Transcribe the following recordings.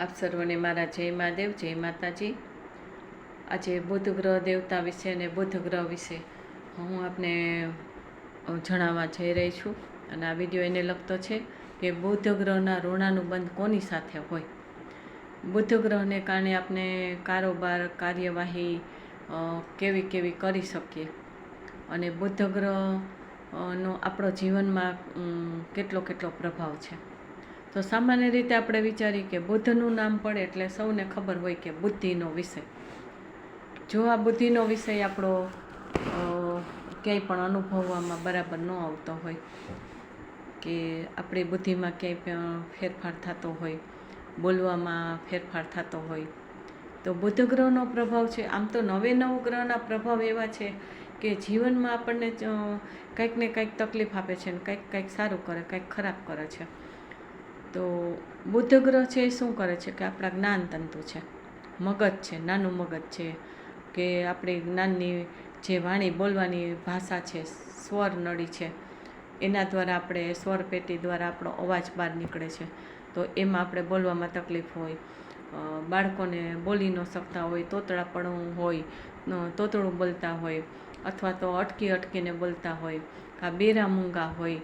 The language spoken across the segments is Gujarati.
આપ સર્વને મારા જય મહાદેવ, જય માતાજી. આજે બુધ ગ્રહ દેવતા વિશે અને બુધ ગ્રહ વિશે હું આપને જણાવવા જઈ રહી છું. અને આ વીડિયો એને લગતો છે કે બુધ ગ્રહના ઋણાનુબંધ કોની સાથે હોય? બુધ ગ્રહને કારણે આપણે કારોબાર, કાર્યવાહી કેવી કેવી કરી શકીએ? અને બુધ ગ્રહ નો આપણો જીવનમાં કેટલો કેટલો પ્રભાવ છે? તો સામાન્ય રીતે આપણે વિચારીએ કે બુદ્ધનું નામ પડે એટલે સૌને ખબર હોય કે બુદ્ધિનો વિષય. જો આ બુદ્ધિનો વિષય આપણો ક્યાંય પણ અનુભવવામાં બરાબર ન આવતો હોય, કે આપણી બુદ્ધિમાં ક્યાંય પણ ફેરફાર થતો હોય, બોલવામાં ફેરફાર થતો હોય, તો બુદ્ધ ગ્રહનો પ્રભાવ છે. આમ તો નવે નવ ગ્રહના પ્રભાવ એવા છે કે જીવનમાં આપણને કંઈક ને કંઈક તકલીફ આપે છે ને કંઈક કંઈક સારું કરે, કંઈક ખરાબ કરે છે. તો બુદ્ધ ગ્રહ છે એ શું કરે છે કે આપણા જ્ઞાન તંતુ છે. મગજ છે, નાનું મગજ છે, કે આપણી જ્ઞાનની જે વાણી બોલવાની ભાષા છે, સ્વર નળી છે, એના દ્વારા આપણે સ્વર પેટી દ્વારા આપણો અવાજ બહાર નીકળે છે. તો એમાં આપણે બોલવામાં તકલીફ હોય બાળકોને બોલી ન શકતા હોય, તોતળાપણું હોય તોતળું બોલતા હોય, અથવા તો અટકી અટકીને બોલતા હોય, આ બેરા મૂંગા હોય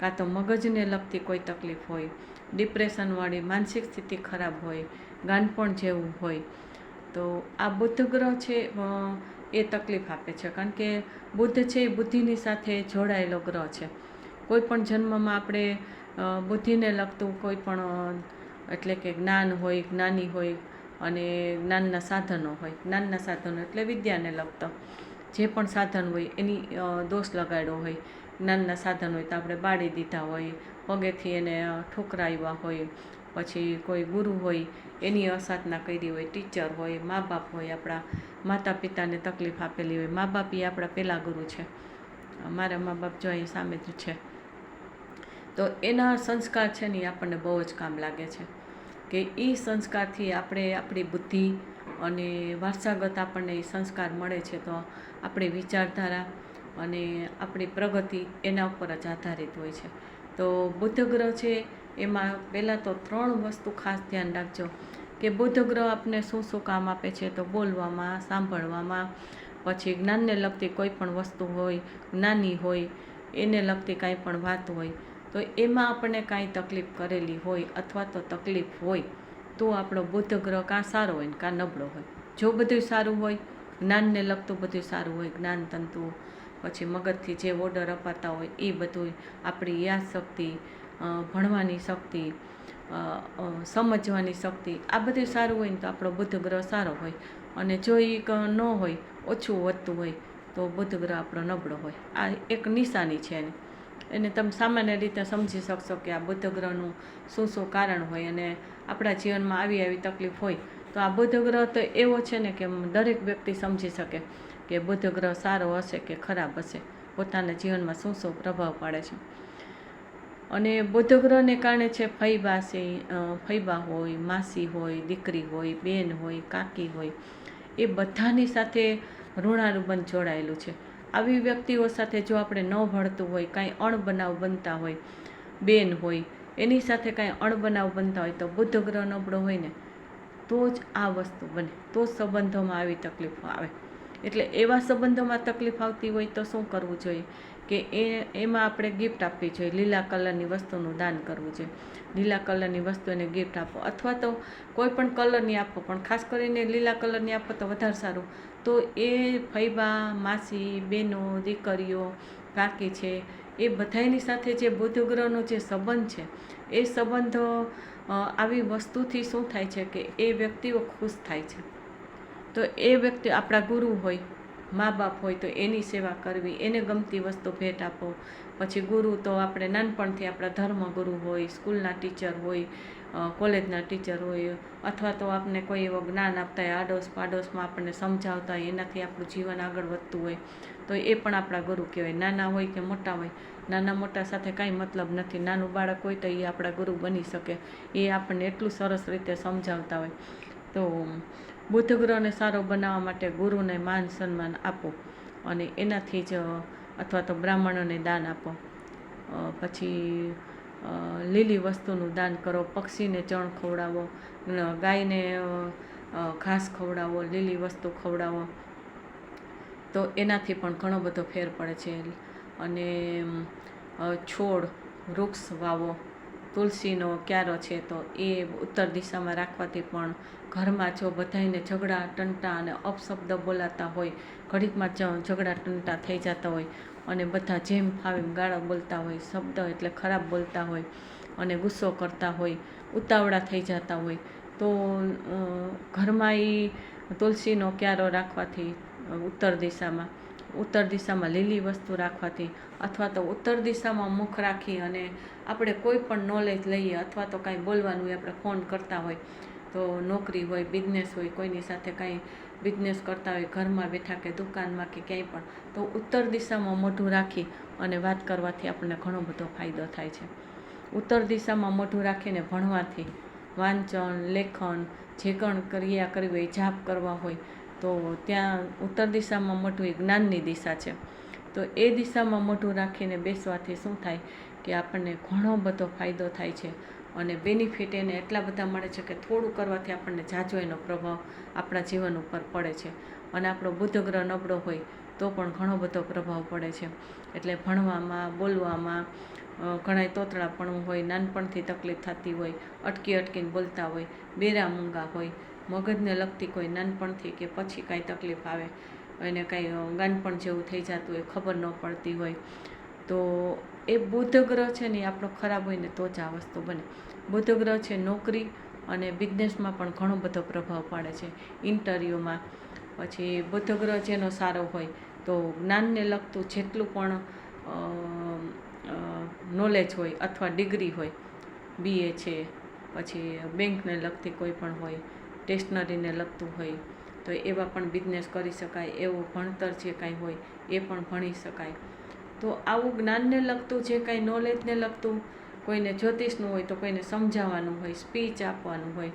કાં તો મગજને લગતી કોઈ તકલીફ હોય, ડિપ્રેશનવાળી માનસિક સ્થિતિ ખરાબ હોય ગાનપણ જેવું હોય, તો આ બુદ્ધ ગ્રહ છે એ તકલીફ આપે છે. કારણ કે બુદ્ધ છે એ બુદ્ધિની સાથે જોડાયેલો ગ્રહ છે. કોઈ પણ જન્મમાં આપણે બુદ્ધિને લગતું કોઈ પણ એટલે કે જ્ઞાન હોય, જ્ઞાની હોય અને જ્ઞાનના સાધનો હોય, જ્ઞાનના સાધનો એટલે વિદ્યાને લગતા. જે પણ સાધન હોય એની દોષ લગાડ્યો હોય જ્ઞાનના સાધન હોય તો આપણે બાળી દીધા હોય, પગેથી એને ઠોકરાવ્યા હોય, પછી કોઈ ગુરુ હોય, એની અસાધના કરી હોય, ટીચર હોય મા બાપ હોય, આપણા માતા પિતાને તકલીફ આપેલી હોય. મા બાપ એ આપણા પહેલાં ગુરુ છે. મારા મા બાપ જો અહીં સામે જ છે. તો એના સંસ્કાર છે ને એ આપણને બહુ જ કામ લાગે છે. કે એ સંસ્કારથી આપણે આપણી બુદ્ધિ અને વારસાગત આપણને એ સંસ્કાર મળે છે તો આપણી વિચારધારા અને આપણી પ્રગતિ એના ઉપર જ આધારિત હોય છે. તો બુદ્ધ ગ્રહ છે, એમાં પહેલાં તો ત્રણ વસ્તુ ખાસ ધ્યાન રાખજો. કે બુદ્ધ ગ્રહ આપને શું શું કામ આપે છે તો બોલવામાં, સાંભળવામાં, પછી જ્ઞાનને લગતી કોઈ પણ વસ્તુ હોય, જ્ઞાની હોય, એને લગતી કાંઈ પણ વાત હોય, તો એમાં આપણને કાંઈ તકલીફ કરેલી હોય અથવા તો તકલીફ હોય, તો આપણો બુદ્ધ ગ્રહ કાં સારો હોય ને કાં નબળો હોય. જો બધું સારું હોય, જ્ઞાનને લગતું બધું સારું હોય જ્ઞાન તંતુ પછી મગજથી જે ઓર્ડર અપાતા હોય એ બધું આપણી યાદ શક્તિ ભણવાની શક્તિ સમજવાની શક્તિ, આ બધું સારું હોય ને તો આપણો બુદ્ધ ગ્રહ સારો હોય. અને જો એ ન હોય, ઓછું વધતું હોય, તો બુદ્ધ ગ્રહ આપણો નબળો હોય. આ એક નિશાની છે એને. એને તમે સામાન્ય રીતે સમજી શકશો કે આ બુદ્ધ ગ્રહનું શું શું કારણ હોય અને આપણા જીવનમાં આવી આવી તકલીફ હોય, તો આ બુદ્ધ ગ્રહ તો એવો છે ને કે દરેક વ્યક્તિ સમજી શકે. કે બુધ ગ્રહ સારો હશે કે ખરાબ હશે, પોતાના જીવનમાં શું શું પ્રભાવ પાડે છે. અને બુધ ગ્રહને કારણે છે ફૈબા છે ફૈબા હોય, માસી હોય, દીકરી હોય, બેન હોય, કાકી હોય, એ બધાની સાથે ઋણાનુબંધ જોડાયેલું છે. આવી વ્યક્તિઓ સાથે જો આપણે ન ભળતું હોય, કાંઈ અણબનાવ બનતા હોય, બેન હોય, એની સાથે કાંઈ અણબનાવ બનતા હોય, તો બુદ્ધ ગ્રહ નબળો હોય ને, તો જ આ વસ્તુ બને, તો જ સંબંધોમાં આવી તકલીફો આવે. એટલે એવા સંબંધોમાં તકલીફ આવતી હોય તો શું કરવું જોઈએ? કે એ, એમાં આપણે ગિફ્ટ આપવી જોઈએ. લીલા કલરની વસ્તુનું દાન કરવું જોઈએ. લીલા કલરની વસ્તુ એને ગિફ્ટ આપો. અથવા તો કોઈ પણ કલરની આપો, પણ ખાસ કરીને લીલા કલરની આપો તો વધારે સારું. તો એ ફૈબા માસી બેનો દીકરીઓ, કાકી છે, એ બધાની સાથે જે બુદ્ધ ગ્રહનો જે સંબંધ છે, એ સંબંધો આવી વસ્તુથી શું થાય છે કે એ વ્યક્તિઓ ખુશ થાય છે. તો એ વ્યક્તિ આપણા ગુરુ હોય, મા બાપ હોય તો એની સેવા કરવી, એને ગમતી વસ્તુ ભેટ આપો. પછી ગુરુ તો આપણે નાનપણથી આપણા ધર્મ ગુરુ હોય, સ્કૂલના ટીચર હોય કોલેજના ટીચર હોય, અથવા તો આપને કોઈ એવો જ્ઞાન આપતા હોય આડોશ પાડોશમાં આપણને સમજાવતા હોય, એનાથી આપણું જીવન આગળ વધતું હોય, તો એ પણ આપણા ગુરુ કહેવાય. નાના હોય કે મોટા હોય, નાના મોટા સાથે કાંઈ મતલબ નથી. નાનું બાળક હોય તો એ આપણા ગુરુ બની શકે. એ આપણને એટલું સરસ રીતે સમજાવતા હોય. તો બુદ્ધ ગ્રહને સારો બનાવવા માટે ગુરુને માન સન્માન આપો અને એનાથી જ, અથવા તો બ્રાહ્મણોને દાન આપો. પછી લીલી વસ્તુનું દાન કરો, પક્ષીને ચણ ખવડાવો ગાયને ઘાસ ખવડાવો, લીલી વસ્તુ ખવડાવો. તો એનાથી પણ ઘણો બધો ફેર પડે છે. અને છોડ, વૃક્ષ વાવો. તુલસીનો ક્યારો છે, તો એ ઉત્તર દિશામાં રાખવાથી પણ ઘરમાં જો બધાયને ઝઘડા, ટંટા અને અપશબ્દ બોલાતા હોય, ઘડીકમાં જ ઝઘડા, ટંટા થઈ જતા હોય અને બધા જેમ ફાવે ગાળો બોલતા હોય, શબ્દ એટલે ખરાબ બોલતા હોય અને ગુસ્સો કરતા હોય, ઉતાવળા થઈ જતા હોય, તો ઘરમાં એ તુલસીનો ક્યારો રાખવાથી ઉત્તર દિશામાં ઉત્તર દિશામાં લીલી વસ્તુ રાખવાથી અથવા તો ઉત્તર દિશામાં મુખ રાખી અને આપણે કોઈ પણ નોલેજ લઈએ અથવા તો કાંઈ બોલવાનું હોય આપણે ફોન કરતા હોય તો નોકરી હોય બિઝનેસ હોય, કોઈની સાથે કાંઈ બિઝનેસ કરતા હોય, ઘરમાં બેઠા કે દુકાનમાં કે ક્યાંય પણ, તો ઉત્તર દિશામાં મોઢું રાખી અને વાત કરવાથી આપણને ઘણો બધો ફાયદો થાય છે. ઉત્તર દિશામાં મોઢું રાખીને ભણવાથી વાંચન, લેખન, જે પણ ક્રિયા કરવી હોય, જાપ કરવા હોય તો ત્યાં ઉત્તર દિશામાં મોટું એ જ્ઞાનની દિશા છે. તો એ દિશામાં મોઢું રાખીને બેસવાથી શું થાય કે આપણને ઘણો બધો ફાયદો થાય છે અને બેનિફિટ એને એટલા બધા મળે છે કે થોડું કરવાથી આપણને જાજો એનો પ્રભાવ આપણા જીવન ઉપર પડે છે. અને આપણો બુદ્ધ ગ્રહ નબળો હોય તો પણ ઘણો બધો પ્રભાવ પડે છે. એટલે ભણવામાં, બોલવામાં ઘણાય તોતળાપણું હોય, નાનપણથી તકલીફ થતી હોય, અટકી અટકીને બોલતા હોય, બેરા મૂંગા હોય મગજને લગતી કોઈ નાનપણથી કે પછી કાંઈ તકલીફ આવે, એને કાંઈ ગાનપણ જેવું થઈ જતું હોય, ખબર ન પડતી હોય, તો એ બુધ ગ્રહ છે ને આપણો ખરાબ હોય ને તો જ આ વસ્તુ બને. બુધ ગ્રહ છે નોકરી અને બિઝનેસમાં પણ ઘણો બધો પ્રભાવ પાડે છે. ઇન્ટરવ્યૂમાં પછી બુધ ગ્રહ જેનો સારો હોય તો જ્ઞાનને લગતું જેટલું પણ નોલેજ હોય અથવા ડિગ્રી હોય બીએ છે, પછી બેંકને લગતી કોઈ પણ હોય સ્ટેશનરીને લગતું હોય, તો એવા પણ બિઝનેસ કરી શકાય, એવું ભણતર જે કાંઈ હોય, એ પણ ભણી શકાય. તો આવું જ્ઞાનને લગતું, જે કાંઈ નોલેજને લગતું, કોઈને જ્યોતિષનું હોય તો કોઈને સમજાવવાનું હોય સ્પીચ આપવાનું હોય,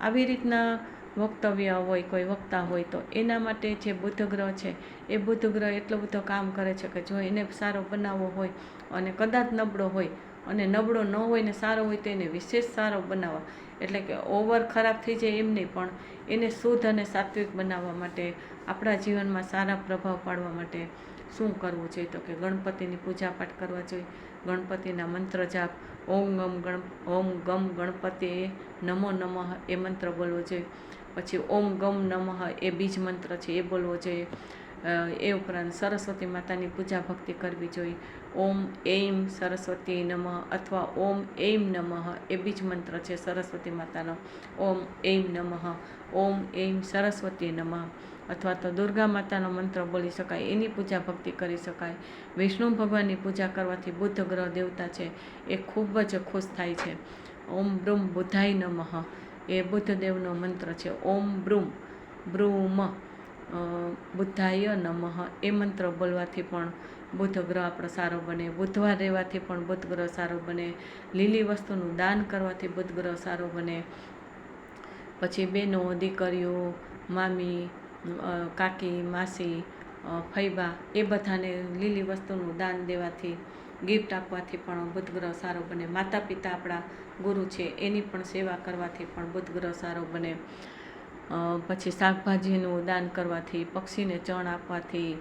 આવી રીતના વક્તવ્ય હોય, કોઈ વક્તા હોય, તો એના માટે જે બુધ છે, એ બુધ એટલો બધો કામ કરે છે કે જો એને સારો બનાવવો હોય અને કદાચ નબળો હોય અને નબળો ન હોય ને સારો હોય તો એને વિશેષ સારો બનાવવા એટલે કે ઓવર ખરાબ થઈ જાય એમ નહીં, પણ એને શુદ્ધ અને સાત્વિક બનાવવા માટે, આપણા જીવનમાં સારા પ્રભાવ પાડવા માટે શું કરવું જોઈએ? તો કે ગણપતિની પૂજા પાઠ કરવા જોઈએ. ગણપતિના મંત્ર જાપ. ઓમ ગમ ગણ, ઓમ ગમ ગણપતિ નમો નમઃ એ મંત્ર બોલવો જોઈએ. પછી ઓમ ગમ નમઃ એ બીજ મંત્ર છે, એ બોલવો જોઈએ. એ ઉપરાંત સરસ્વતી માતાની પૂજા ભક્તિ કરવી જોઈએ. ઓમ એમ સરસ્વતી નમઃ અથવા ઓમ એમ નમઃ એ બીજ મંત્ર છે સરસ્વતી માતાનો. ઓમ એમ નમઃ, ઓમ એમ સરસ્વતી નમઃ અથવા તો દુર્ગા માતાનો મંત્ર બોલી શકાય, એની પૂજા ભક્તિ કરી શકાય. વિષ્ણુ ભગવાનની પૂજા કરવાથી બુદ્ધ ગ્રહ દેવતા છે, એ ખૂબ જ ખુશ થાય છે. ઓમ બ્રુમ બુધાય નમઃ એ બુદ્ધદેવનો મંત્ર છે. ઓમ બ્રુમ બ્રુમ બુદ્ધાય નમઃ. એ મંત્ર બોલવાથી પણ બુધ ગ્રહ આપણો સારો બને. બુધવાર રહેવાથી પણ બુધ ગ્રહ સારો બને. લીલી વસ્તુનું દાન કરવાથી બુદ્ધ ગ્રહ સારો બને. પછી બહેનો દીકરીઓ, મામી કાકી, માસી ફૈબા, એ બધાને લીલી વસ્તુનું દાન દેવાથી, ગિફ્ટ આપવાથી પણ બુધ ગ્રહ સારો બને. માતા પિતા આપણા ગુરુ છે. એની પણ સેવા કરવાથી પણ બુધ ગ્રહ સારો બને. પછી શાકભાજીનું દાન કરવાથી, પક્ષીને ચણ આપવાથી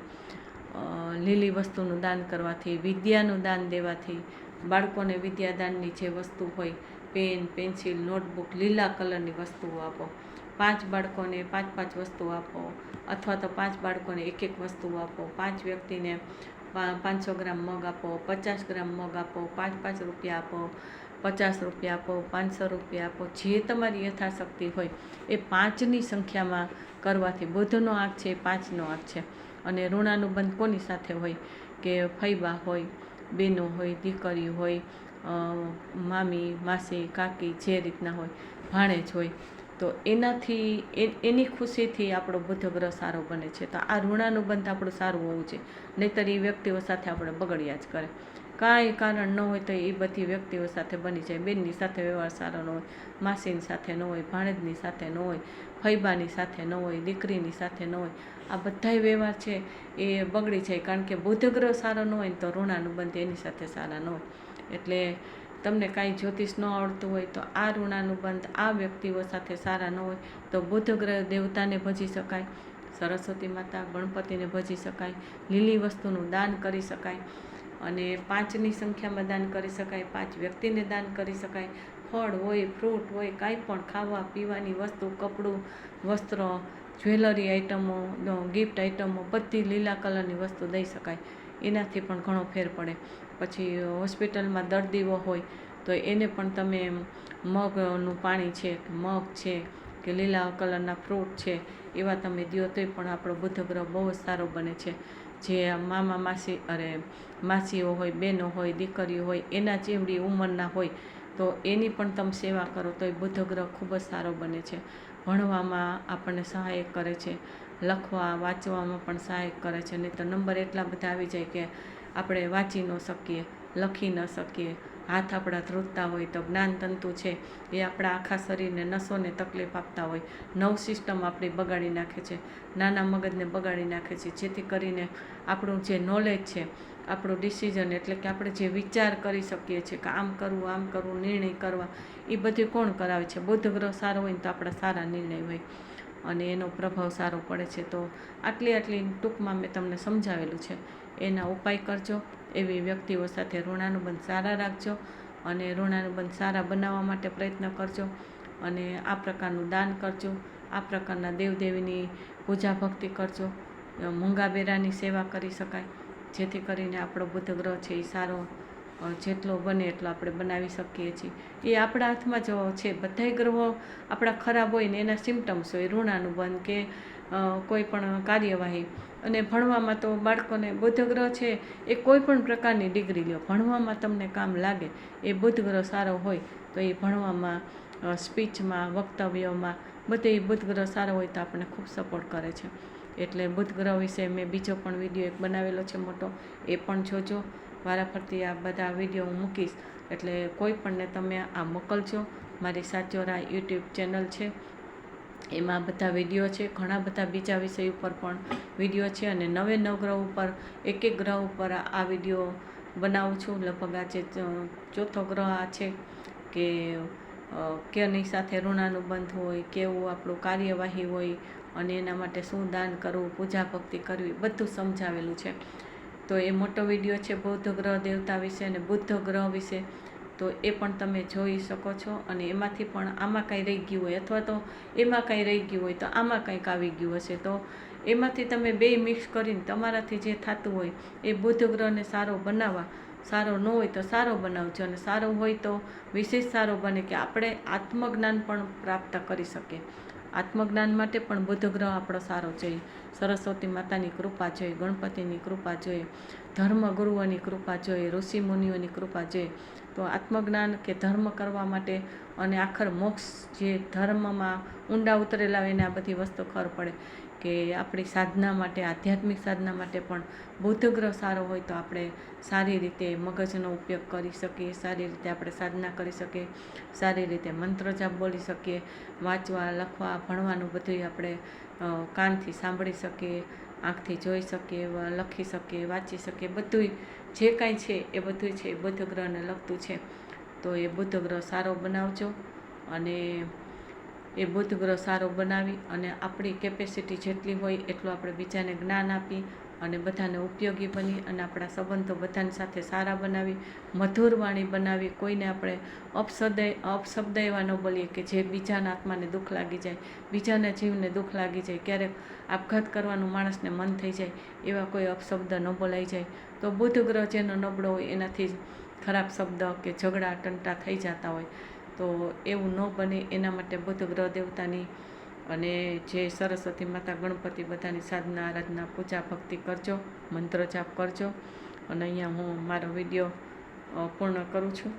લીલી વસ્તુનું દાન કરવાથી, વિદ્યાનું દાન દેવાથી, બાળકોને વિદ્યાદાનની જે વસ્તુ હોય, પેન, પેન્સિલ, નોટબુક, લીલા કલરની વસ્તુઓ આપો. પાંચ બાળકોને પાંચ પાંચ વસ્તુ આપો, અથવા તો પાંચ બાળકોને એક એક વસ્તુ આપો. પાંચ વ્યક્તિને પાંચસો ગ્રામ મગ આપો, પચાસ ગ્રામ મગ આપો, પાંચ પાંચ રૂપિયા આપો. પચાસ રૂપિયા આપો, પાંચસો રૂપિયા આપો, જે તમારી યથાશક્તિ હોય, એ પાંચની સંખ્યામાં કરવાથી બુધનો આંક છે એ પાંચનો આંક છે. અને ઋણાનુબંધ કોની સાથે હોય? કે ફૈબા હોય, બેનો હોય, દીકરી હોય મામી, માસી, કાકી, જે રીતના હોય, ભાણેજ હોય. તો એનાથી એની ખુશીથી આપણો બુધ ગ્રહ સારો બને છે. તો આ ઋણાનુબંધ આપણું સારું હોવું છે નહીંતર એ વ્યક્તિઓ સાથે આપણે બગડ્યા જ કરે. કાંઈ કારણ ન હોય તો એ બધી વ્યક્તિઓ સાથે બની જાય. બેનની સાથે વ્યવહાર સારો ન હોય, માસીની સાથે ન હોય, ભાણેજની સાથે ન હોય, ફૈબાની સાથે ન હોય, દીકરીની સાથે ન હોય, આ બધાય વ્યવહાર છે એ બગડી જાય. કારણ કે બુધગ્રહ સારો ન હોય તો ઋણાનુબંધ એની સાથે સારા ન હોય. એટલે તમને કાંઈ જ્યોતિષ ન આવડતું હોય તો આ ઋણાનુબંધ આ વ્યક્તિઓ સાથે સારા ન હોય તો બુધ ગ્રહ દેવતાને ભજી શકાય, સરસ્વતી માતા, ગણપતિને ભજી શકાય, લીલી વસ્તુનું દાન કરી શકાય. અને પાંચની સંખ્યામાં દાન કરી શકાય, પાંચ વ્યક્તિને દાન કરી શકાય. ફળ હોય, ફ્રૂટ હોય, કાંઈ પણ ખાવા, પીવાની વસ્તુ, કપડું, વસ્ત્ર, જ્વેલરી આઇટમો ગિફ્ટ આઇટમો બધી લીલા કલરની વસ્તુ દઈ શકાય. એનાથી પણ ઘણો ફેર પડે. પછી હોસ્પિટલમાં દર્દીઓ હોય, તો એને પણ તમે મગનું પાણી છે મગ છે, કે લીલા કલરના ફ્રૂટ છે, એવા તમે દો તોય પણ આપણો ગ્રહ બહુ જ સારો બને છે. જે મામા માસી, અરે માસીઓ હોય બહેનો હોય, દીકરીઓ હોય, એના જેવડી ઉંમરના હોય, તો એની પણ તમે સેવા કરો, તો એ બુદ્ધ ગ્રહ ખૂબ જ સારો બને છે. ભણવામાં આપણને સહાયક કરે છે. લખવા, વાંચવામાં પણ સહાયક કરે છે. નહીં તો નંબર એટલા બધા આવી જાય કે આપણે વાંચી ન શકીએ, લખી ન શકીએ. હાથ આપણા ધ્રુજતા હોય તો જ્ઞાનતંતુ છે એ આપણા આખા શરીરને નસોને તકલીફ આપતા હોય. નવ સિસ્ટમ આપણી બગાડી નાખે છે. નાના મગજને બગાડી નાખે છે. જેથી કરીને આપણું જે નોલેજ છે, આપણું ડિસિઝન એટલે કે આપણે જે વિચાર કરી શકીએ છીએ કે આમ કરવું આમ કરવું, નિર્ણય કરવા, એ બધું કોણ કરાવે છે? બુદ્ધ ગ્રહ સારો હોય ને તો આપણા સારા નિર્ણય હોય. અને એનો પ્રભાવ સારો પડે છે. તો આટલી આટલી ટૂંકમાં મેં તમને સમજાવેલું છે. એના ઉપાય કરજો. એવી વ્યક્તિઓ સાથે ઋણાનુબંધ સારા રાખજો અને ઋણાનુબંધ સારા બનાવવા માટે પ્રયત્ન કરજો અને આ પ્રકારનું દાન કરજો. આ પ્રકારના દેવદેવીની પૂજા ભક્તિ કરજો. મૂંગા બેરાની સેવા કરી શકાય. જેથી કરીને આપણો બુધ ગ્રહ છે એ સારો જેટલો બને એટલો આપણે બનાવી શકીએ છીએ. એ આપણા હાથમાં જ છે. બધાય ગ્રહો આપણા ખરાબ હોય ને એના સિમ્ટમ્સ હોય. ઋણાનુબંધ કે કોઈ પણ કાર્યવાહી. અને ભણવામાં તો બાળકોને બુધ ગ્રહ છે, એ કોઈ પણ પ્રકારની ડિગ્રી લ્યો ભણવામાં તમને કામ લાગે, એ બુધ ગ્રહ સારો હોય, તો એ ભણવામાં સ્પીચમાં, વક્તવ્યોમાં, બધે બુધ ગ્રહ સારો હોય તો આપણને ખૂબ સપોર્ટ કરે છે. એટલે બુધ ગ્રહ વિશે મેં બીજો પણ વીડિયો એક બનાવેલો છે મોટો, એ પણ જોજો. વારાફરતી આ બધા વીડિયો હું મૂકીશ. એટલે કોઈ પણને તમે આ મોકલજો. મારી સાચોરા યુટ્યુબ ચેનલ છે. એમાં બધા વીડિયો છે, ઘણા બધા બીજા વિષય ઉપર પણ વીડિયો છે અને નવે નવ ગ્રહ ઉપર એક એક ગ્રહ ઉપર આ વીડિયો બનાવું છું. લગભગ આજે ચોથો ગ્રહ આ છે કે કેની સાથે ઋણાનુબંધ હોય, કેવું આપણું કાર્યવાહી હોય અને એના માટે શું દાન કરવું, પૂજા ભક્તિ કરવી, બધું સમજાવેલું છે. તો એ મોટો વીડિયો છે બૌદ્ધ ગ્રહ દેવતા વિશે અને બુદ્ધ ગ્રહ વિશે. તો એ પણ તમે જોઈ શકો છો અને એમાંથી પણ આમાં કાંઈ રહી ગયું હોય અથવા તો એમાં કાંઈ રહી ગયું હોય તો આમાં કંઈક આવી ગયું હશે. તો એમાંથી તમે બે મિક્સ કરીને તમારાથી જે થતું હોય એ બુધ ગ્રહને સારો બનાવવા, સારો ન હોય તો સારો બનાવજો અને સારો હોય તો વિશેષ સારો બને કે આપણે આત્મજ્ઞાન પણ પ્રાપ્ત કરી શકીએ. આત્મજ્ઞાન માટે પણ બુધ ગ્રહ આપણો સારો જોઈએ સરસ્વતી માતાની કૃપા જોઈએ ગણપતિની કૃપા જોઈએ ધર્મગુરુઓની કૃપા જોઈએ ઋષિ મુનિઓની કૃપા જોઈએ તો આત્મજ્ઞાન કે ધર્મ કરવા માટે અને આખર મોક્ષ જે ધર્મમાં ઊંડા ઉતરેલા એને આ બધી વસ્તુ ખબર પડે કે આપણી સાધના માટે, આધ્યાત્મિક સાધના માટે પણ બુદ્ધ ગ્રહ સારો હોય તો આપણે સારી રીતે મગજનો ઉપયોગ કરી શકીએ, સારી રીતે આપણે સાધના કરી શકીએ, સારી રીતે મંત્ર જાપ બોલી શકીએ, વાંચવા, લખવા, ભણવાનું બધું આપણે કાનથી સાંભળી શકીએ, આંખથી જોઈ શકીએ, લખી શકીએ, વાંચી શકીએ બધું જે કાંઈ છે એ બધું છે, એ બુધ ગ્રહને લગતું છે. તો એ બુધ ગ્રહ સારો બનાવજો અને એ બુધ ગ્રહ સારો બનાવી અને આપણી કેપેસિટી જેટલી હોય એટલું આપણે બીજાને જ્ઞાન આપી અને બધાને ઉપયોગી બની અને આપણા સંબંધો બધાની સાથે સારા બનાવી, મધુર વાણી બનાવી, કોઈને આપણે અપશબ્દ અપશબ્દ એવા ન બોલીએ કે જે બીજાના આત્માને દુઃખ લાગી જાય, બીજાના જીવને દુઃખ લાગી જાય, ક્યારેક આપઘાત કરવાનું માણસને મન થઈ જાય, એવા કોઈ અપશબ્દ ન બોલાઈ જાય. તો બુધ ગ્રહ જેનો નબળો હોય, એનાથી ખરાબ શબ્દ કે ઝઘડા, ટંટા થઈ જતા હોય. તો એવું ન બને, એના માટે બુધ ગ્રહ દેવતાની અને જે સરસ્વતી માતા, ગણપતિ બધાની સાધના, આરાધના, પૂજા, ભક્તિ કરજો, મંત્ર જાપ કરજો. અને અહીંયા હું મારો વીડિયો પૂર્ણ કરું છું.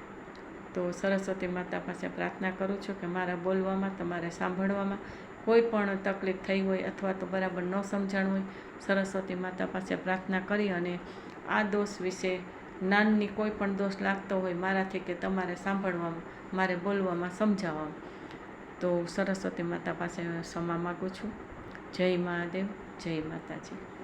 તો સરસ્વતી માતા પાસે પ્રાર્થના કરું છું કે મારા બોલવામાં, તમારે સાંભળવામાં કોઈ પણ તકલીફ થઈ હોય અથવા તો બરાબર ન સમજાણ હોય, સરસ્વતી માતા પાસે પ્રાર્થના કરી અને આ દોષ વિશે જ્ઞાનની કોઈ પણ દોષ લાગતો હોય મારાથી કે તમારે સાંભળવામાં, મારે બોલવામાં, સમજાવવામાં. તો સરસ્વતી માતા પાસે ક્ષમા માગું છું. જય મહાદેવ, જય માતાજી.